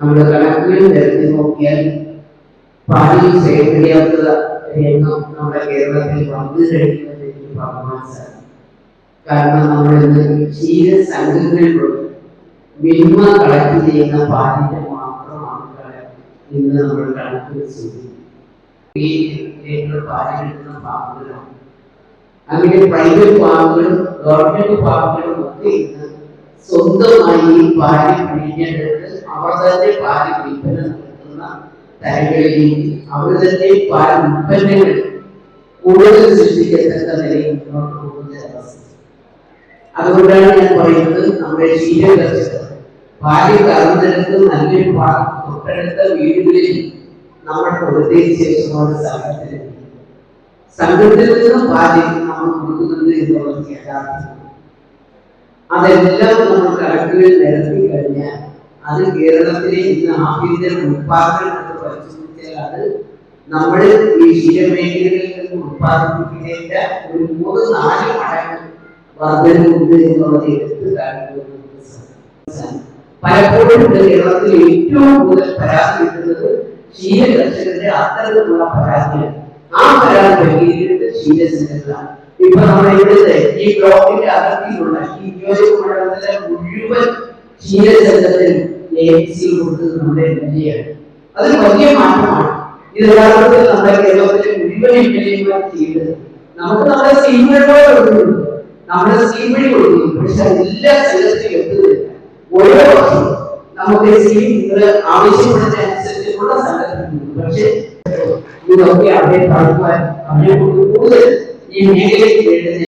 നമ്മുടെ കണക്കുകൾ നിരത്തി നോക്കിയാൽ പാലിൽ ശേഖരിയാത്ത നമ്മുടെ കേരളത്തിൽ വന്നു കഴിയുന്നത് എനിക്ക് പറയാൻ കാരണം നമ്മൾ ഇന്ന് ക്ഷീരസംഘങ്ങളിലുണ്ട് മിൽമ കളക്ട് ചെയ്യുന്ന പാലിന്റെ മാത്രമാണ് ഇന്ന് നമ്മൾ കണക്കുകൾ സൂചിപ്പിക്കുന്നത് ഈ കിട്ടുന്ന ഫാമുകളാണ് അങ്ങനെ പ്രൈവറ്റ് പാമ്പുകളും ഗവൺമെന്റ് പാമ്പുകളും ഒക്കെ സ്വന്തമായി ഈ പാൽ പിഴിഞ്ഞെടുത്ത് അവർ തന്നെ പാൽ വിൽപ്പന നടത്തുന്ന തരങ്ങളിലേക്ക് അവർ തന്നെ പാൽ ഉൽപ്പന്നങ്ങൾ കൂടുതൽ സൃഷ്ടിക്കത്തക്ക നിലയിൽ മുന്നോട്ട് പോകുന്ന അതുകൊണ്ടാണ് ഞാൻ പറയുന്നത് നമ്മുടെ ശീലകർഷകർ പാൽ കറന്നെടുത്ത് നല്ലൊരു പാൽ തൊട്ടടുത്ത വീടുകളിൽ നമ്മൾ കൊടുത്തതിന് ശേഷമാണ് സംഘത്തിൽ സംഘത്തിൽ നിന്ന് പാൽ നമ്മൾ കൊടുക്കുന്നുണ്ട് എന്നുള്ളത് യഥാർത്ഥം അതെല്ലാം നമ്മൾ കണക്കുകൾ നിരത്തി കഴിഞ്ഞാൽ അത് കേരളത്തിലെ ഇന്ന് ആഭ്യന്തര ഉത്പാദനം പരിശോധിച്ചാൽ അത് നമ്മൾ ഈ മേഖലകളിൽ നിന്ന് ഉത്പാദിപ്പിക്കേണ്ട ഒരു മൂന്ന് നാല് മടങ്ങ് വർധനമുണ്ട് എന്നുള്ളത് എടുത്തു കാണിക്കുന്നത് പലപ്പോഴും കേരളത്തിൽ ഏറ്റവും കൂടുതൽ പരാതി കിട്ടുന്നത് ക്ഷീര കർഷകരുടെ അത്തരത്തിലുള്ള പരാതിയാണ്. ആ പരാതി പരിഹരിക്കുന്നത് ക്ഷീരസംഘങ്ങളാണ് ഇപ്പൊ നമ്മുടെ ഇവിടുത്തെ ഈ ബ്ലോക്കിന്റെ അതിർത്തിയിലുള്ള ഈ നിയോജക മണ്ഡലത്തിലെ മുഴുവൻ ക്ഷീരസംഘത്തിനും ഏജൻസി കൊടുത്തത് നമ്മുടെ ജില്ലയാണ് അത് വലിയ മാറ്റമാണ് ഇത് യഥാർത്ഥത്തിൽ നമ്മുടെ കേരളത്തിലെ മുഴുവൻ എം എൽ നമുക്ക് നമ്മുടെ സ്കീമുകളോട് കൊടുക്കുന്നുണ്ട്. നമ്മുടെ സ്കീം കൊടുക്കുന്നു പക്ഷെ എല്ലാ സ്ഥലത്തിലും എത്തുന്നില്ല. ഓരോ വർഷവും നമുക്ക് സ്കീം നിങ്ങൾ ആവശ്യപ്പെടുന്ന അനുസരിച്ചുള്ള സംഘടനയുണ്ട് പക്ഷേ ഇതൊക്കെ അവരെ പഠിക്കുവാൻ അവരെ കൂടുതൽ ഈ മേഖലയിൽ വേണ്ടുന്ന